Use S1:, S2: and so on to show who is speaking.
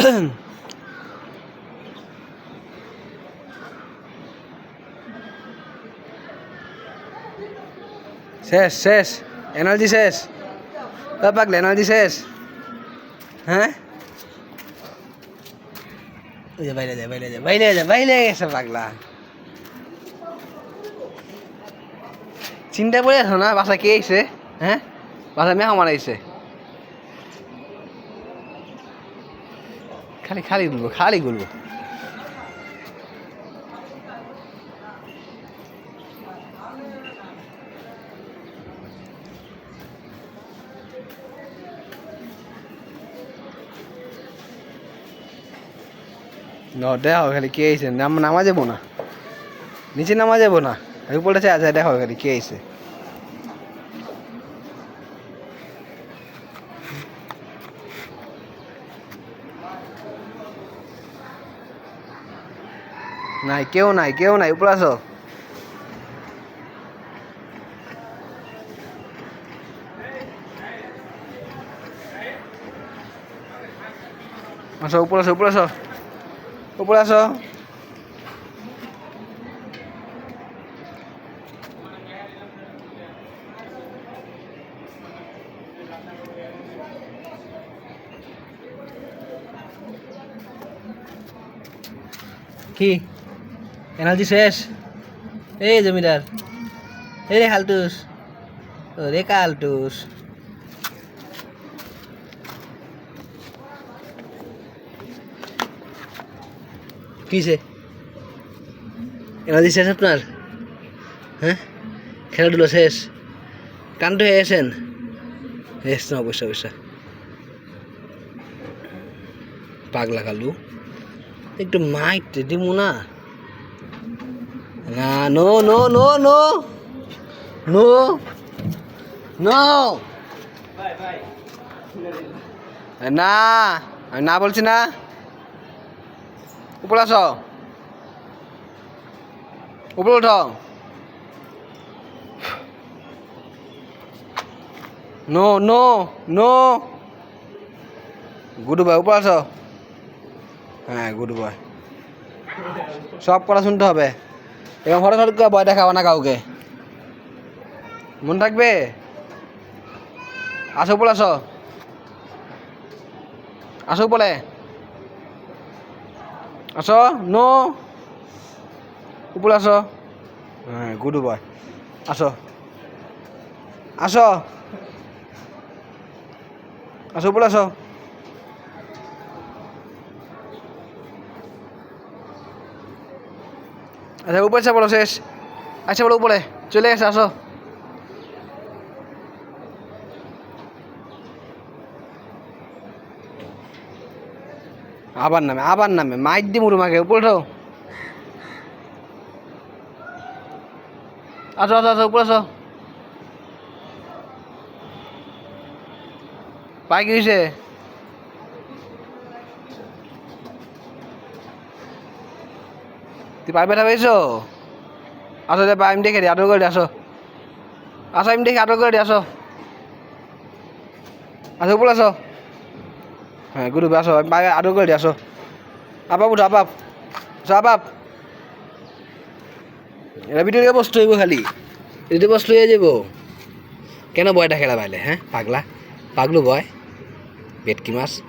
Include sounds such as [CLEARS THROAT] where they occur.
S1: [CLEARS THROAT] শেষ শেষ। এনার্জি শেষ। তা পাকলে এনার্জি শেষ। হ্যাঁ? পাগলা। চিন্তা করে আছো না বাসা কে আইছে? হ্যাঁ? বাসা মেহমান আইছে। খালি খালি গুলবো খালি গুলবো দেখো খালি কে আইছে। নাম নামা যাব না। নিচে নামা যাব না। উপরে আছে খালি কে আইছে। নাই, কেউ নাই কেউ নাই, উপরে আসো আসো উপরে আসো উপরে আসো উপরে আসো কি? এনার্জি শেষ। এই জমিদার। এই রে হালটুস। ও রে কালটুস। কিসে এনার্জি শেষ আপনার? হ্যাঁ? খেলাধুলো শেষ? কান্ত হয়ে এসেন এস না, অবশ্যই অবশ্যই। পাগলা কালু। একটু মাইক দিমু না। না no no no no no no না, আমি না বলছি না। উপরে আসো। উপরে উঠো। নো নো নো গুডু ভাই উপরে আসো। হ্যাঁ গুড বয় সব কথা শুনতে হবে। এবং হঠাৎ হঠাৎ করে ভয় দেখাবো না কাউকে। মন থাকবে? আসো উপরে আসো। আসো উপরে আসো নো। উপরে আসো। হ্যাঁ গুড বয়। আসো। আসো। আসো উপরে আসো। আচ্ছা উপরে এসে পড়ো শেষ। আচ্ছা বলো, উপরে। চলে এসে আসো। আবার নামে আবার নামে। মাইক দি মুরু মাকে উপরে উঠো আসো আসো আসো, উপরে আসো। পাই কি হয়েছে তুই পাই ব্যথা পেয়েছ আসো যে আমি দেখে আদর করে আসো। আসো আমি দেখি আদর করে আসো। আসো, উপরে আসো। হ্যাঁ গুরু আসো আমি পায়ে আদর করে আসো। আপাপ উঠো, আপাপ। আসো, আপাপ। এরা ভিতরে বস্তু হইব খালি। এদিকে বস্তু হয়ে যাব কেন বয়টা খেলা পাইলে হ্যাঁ? পাগলা? পাগলু বয়? পেটকি মাছ?